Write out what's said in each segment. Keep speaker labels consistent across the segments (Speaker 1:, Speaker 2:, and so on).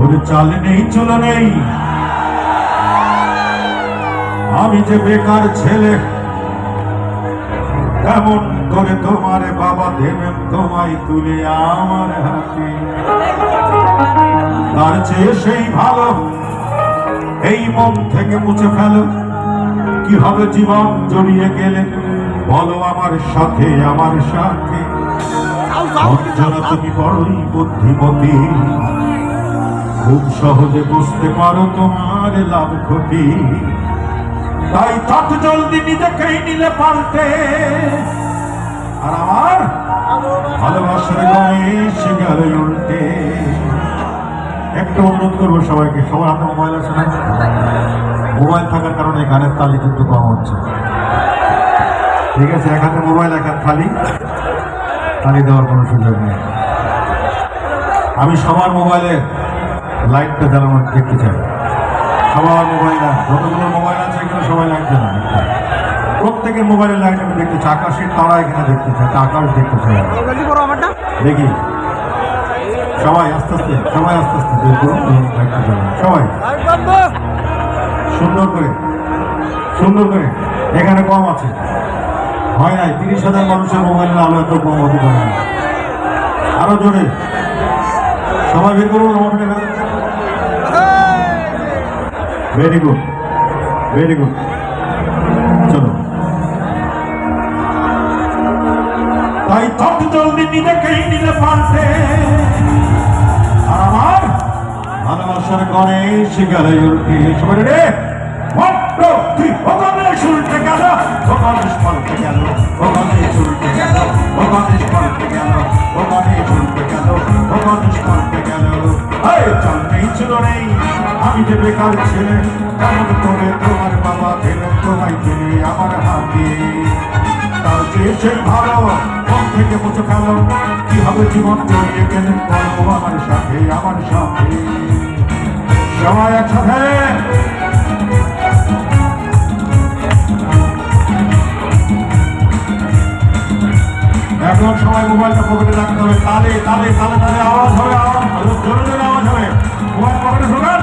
Speaker 1: ওর চাল নেই, চলো নেই। আমি যে বেকার ছেলে করে তোমার বাবা দেবেন তোমায় তুলে আমার হাতে। তার চেয়ে সেই ভালো, এই মন থেকে মুছে ফেলো। কি হবে জীবন জড়িয়ে গেলে? বলো আমার সাথে আমার সাথে। তুমি বড়ই বুদ্ধিমতী। খুব সহজে বুঝতে পারো তোমার লাভ ক্ষতি। তাই তত জলদি নিজেকেই নিলে পাল্টে আর আমার ভালোবাসার গণেশ গেল উল্টে। একটু অনুরোধ করব সবাইকে, সবার হাতে মোবাইল আছে না? মোবাইল থাকার কারণে গানের তালি কিন্তু কম হচ্ছে। ঠিক আছে, এক হাতে মোবাইল, এক হাত খালি। তালি দেওয়ার কোনো সুযোগ নেই। আমি সবার মোবাইলের লাইটটা জ্বালানো দেখতে চাই। সবার মোবাইল যতগুলো মোবাইল আছে এখানে সবাই লাইট জ্বালানো প্রত্যেকের মোবাইলের লাইট আমি দেখতে চাই। আকাশের তারা এখানে দেখতে চাই। আকাশ দেখতে চাই দেখি। সবাই আস্তে আস্তে সবাই আস্তে আস্তে লাইটটা জ্বালানো সবাই। সুন্দর করে। সুন্দর করে। এখানে কম আছে। হয় নাই, তিরিশ হাজার মানুষের মোবাইলের আলো এত কম হতে পারে না। আরও জোরে। সবাই বের করুন আমাকে ভেরি গুড ভেরি গুড চলো। তাই তত জলদি নিজেকেই নিলে পাল্টে আর আমার ভালোবাসার গণেশ গেলে সবাই রে ভগবানের উল্টে গেল ভগবানের পাল্টে গেল ভগবানের উল্টে গেল ভগবানের পাল্টে গেল ভগবানের উল্টে গেল ভগবানের পাল্টে গেল। চল নেই, ছিল নেই, আমি যে বেকার ছেলে কেমন করে তোমার বাবা ফেলে তোমায় তুলে আমার হাতে। তার চেয়ে সে ভালো, মন থেকে মুছে ফেলো কি হবে জীবন জড়িয়ে গেলে বলব আমার সাথে আমার সাথে। সবাই একসাথে। মোবাইলটা পকেটে রাখতে হবে। আওয়াজ হবে, আওয়াজ জোরে জোরে আওয়াজ হবে। মোবাইল পকেটে ঢোকান।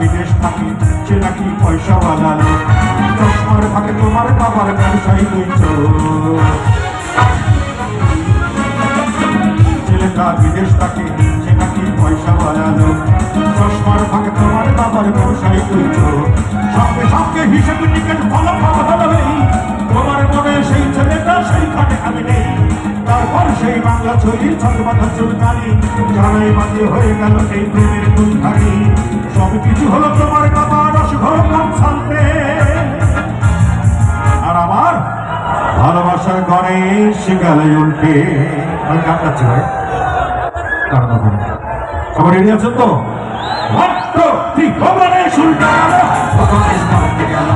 Speaker 1: বিদেশ থাকে পয়সা ফাঁকে তোমার ছেলেটা বিদেশ থাকে ভালো ভালো নেই। তোমার মনে সেই ছেলেটা সেইখানে আমি নেই। তারপর সেই বাংলা ছবি ছোট মাথা চুলকানি জানাই মাঝে হয়ে গেল এই সব কিছু হলো তোমার বাবা রসঘর কনসালটে আর আমার ভালোবাসার গণেশ গেল উল্টে। আমি গান গাচ্ছি সবাই রেডি আছেন তো? One, two, three, ও গণেশ উল্টে গেল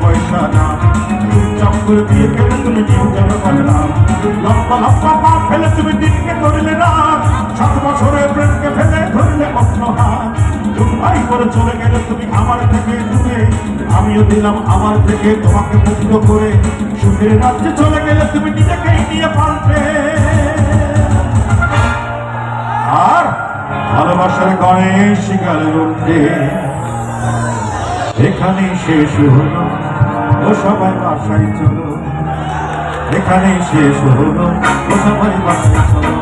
Speaker 1: পয়সা না চুপচাপ দিয়ে গেলে তুমি লম্বা লম্বা ফেলে তুমি দিনকে ধরলে না সাত বছরের প্রেমকে ফেলে ধরলে অন্য হাত ভাই করে চলে গেলে তুমি আমার থেকে দূরে আমিও দিলাম আমার থেকে তোমাকে মুক্ত করে সুখের রাজ্যে চলে গেলে তুমি নিজেকেই নিয়ে পাল্টে আর ভালোবাসার গণেশ গেল উঠে এখানে শেষ হলো। ও সবাই বাসায় চলো। এখানেই শেষ হলো। ও সবাই বাসায় চলো।